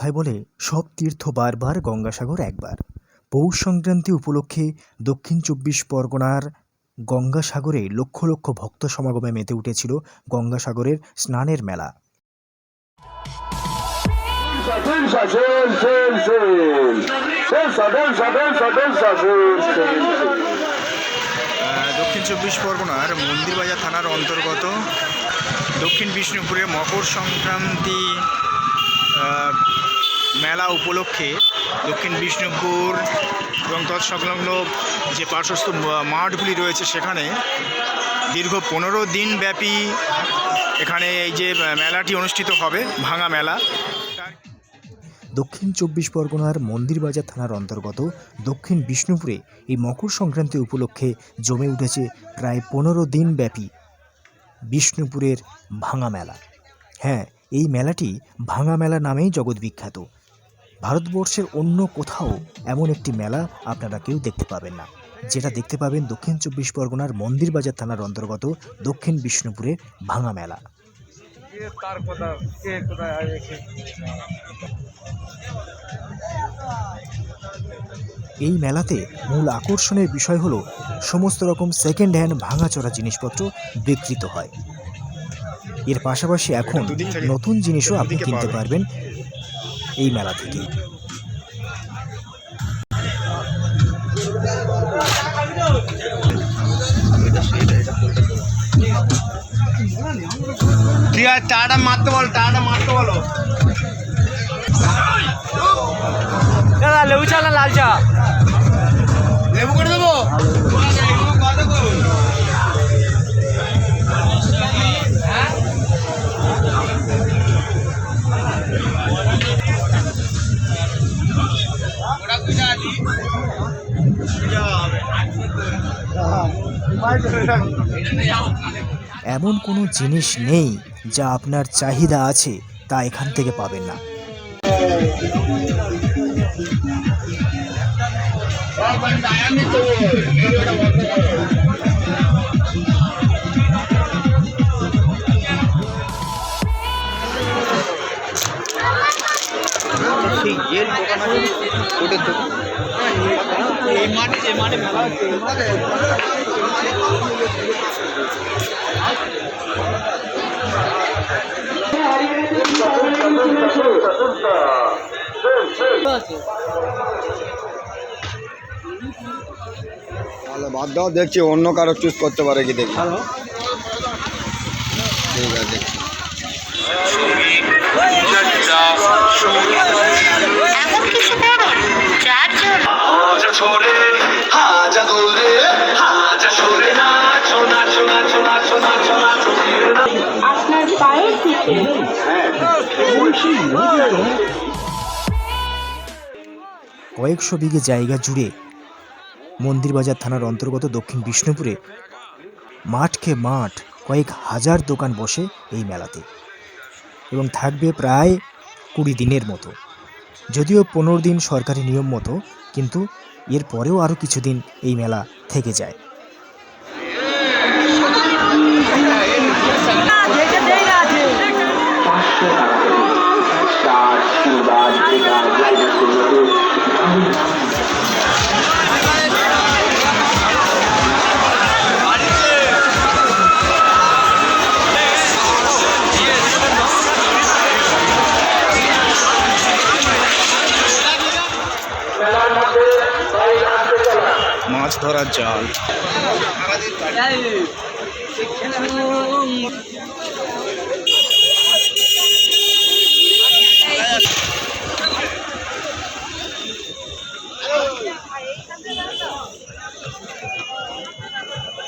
কথায় বলে সব তীর্থ বারবার গঙ্গাসাগর একবার। পৌষ সংক্রান্তি উপলক্ষে দক্ষিণ চব্বিশ পরগনার গঙ্গাসাগরে লক্ষ লক্ষ ভক্ত সমাগমে মেতে উঠেছিল গঙ্গাসাগরের স্নানের মেলা। দক্ষিণ চব্বিশ পরগনার মন্দিরবাজার থানার অন্তর্গত দক্ষিণ বিষ্ণুপুরে মকর সংক্রান্তি মেলা উপলক্ষে দক্ষিণ বিষ্ণুপুর এবং তৎসংলগ্ন যে পার্শ্বস্থ মাঠগুলি রয়েছে সেখানে দীর্ঘ পনেরো দিন ব্যাপী এখানে এই যে মেলাটি অনুষ্ঠিত হবে, ভাঙা মেলা। দক্ষিণ চব্বিশ পরগনার মন্দিরবাজার থানার অন্তর্গত দক্ষিণ বিষ্ণুপুরে এই মকর সংক্রান্তি উপলক্ষে জমে উঠেছে প্রায় পনেরো দিন ব্যাপী বিষ্ণুপুরের ভাঙা মেলা। হ্যাঁ এই মেলাটি ভাঙা মেলা নামেই জগৎ বিখ্যাত। ভারতবর্ষের অন্য কোথাও এমন একটি মেলা আপনারা কেউ দেখতে পাবেন না। যেটা দেখতে পাবেন দক্ষিণ চব্বিশ পরগনার মন্দিরবাজার থানার অন্তর্গত দক্ষিণ বিষ্ণুপুরের ভাঙা মেলা। এই মেলাতে মূল আকর্ষণের বিষয় হলো সমস্ত রকম সেকেন্ড হ্যান্ড ভাঙাচোরা জিনিসপত্র বিক্রিত হয়। এর পাশাপাশি এখন নতুন জিনিসও আপনি কিনতে পারবেন এই মেলা থেকে ঠিক আছে টাটা মারতে বলো টাটা মারতে বলো। দাদা লেবু চা না লাল চা। লেবু করে দেবো? এমন কোনো জিনিস নেই যা আপনার চাহিদা আছে, তা এখান থেকে পাবেন না। এই মাঠে যে মাঠে মেলা হচ্ছে তাহলে বাদ দাও দেখছি অন্য কারও চুজ করতে পারে কি দেখি। ঠিক আছে এমন কিছু করুন যার জন্য কয়েকশো বিঘে জায়গা জুড়ে মন্দিরবাজার থানার অন্তর্গত দক্ষিণ বিষ্ণুপুরে মাঠকে মাঠ কয়েক হাজার দোকান বসে এই মেলাতে এবং থাকবে প্রায় কুড়ি দিনের মতো। যদিও পনেরো দিন সরকারি নিয়ম মতো, কিন্তু এর পরেও আরও কিছুদিন এই মেলা থেকে যায়। মাছ ধরার জাল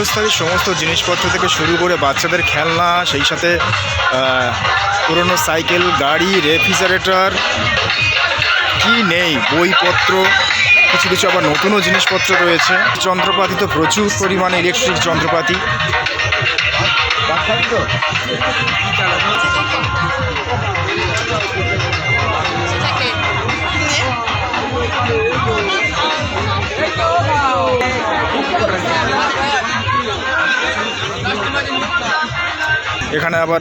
গৃহস্থালী সমস্ত জিনিসপত্র থেকে শুরু করে বাচ্চাদের খেলনা, সেই সাথে পুরনো সাইকেল, গাড়ি, রেফ্রিজারেটর, কি নেই? বইপত্র, কিছু কিছু আবার নতুনও জিনিসপত্র রয়েছে। যন্ত্রপাতি তো প্রচুর পরিমাণে ইলেকট্রিক যন্ত্রপাতি। এখানে আবার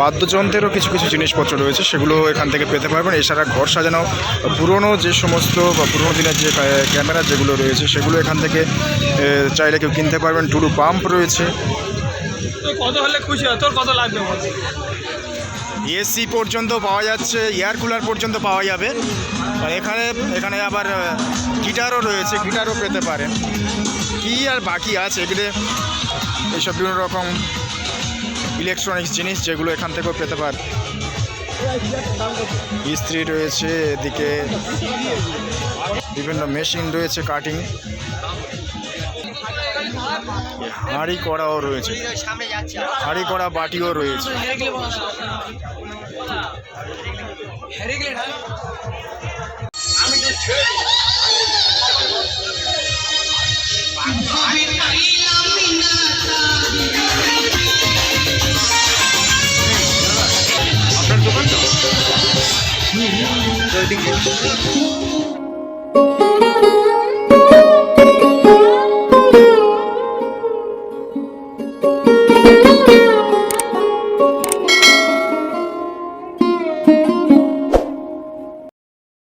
বাদ্যযন্ত্রেরও কিছু কিছু জিনিসপত্র রয়েছে সেগুলো এখান থেকে পেতে পারবেন। এছাড়া ঘর সাজানো পুরনো যে সমস্ত বা পুরনো দিনের যে ক্যামেরা যেগুলো রয়েছে সেগুলো এখান থেকে চাইলে কেউ কিনতে পারবেন। টুরু পাম্প রয়েছে। তুই কত হলে খুশি হয়? তোর কত লাগবে এসি পর্যন্ত পাওয়া যাচ্ছে এয়ার কুলার পর্যন্ত পাওয়া যাবে। আর এখানে এখানে আবার গিটারও রয়েছে গিটারও পেতে পারেন। কি আর বাকি আছে এগুলো? এইসব বিভিন্ন রকম ইলেকট্রনিক্স জিনিস যেগুলো এখান থেকেও পেতে পার। ইস্ত্রি রয়েছে, এদিকে বিভিন্ন মেশিন রয়েছে কাটিং হাঁড়ি কড়াও রয়েছে। হাঁড়ি কড়া বাটিও রয়েছে। আপনার দোকান তো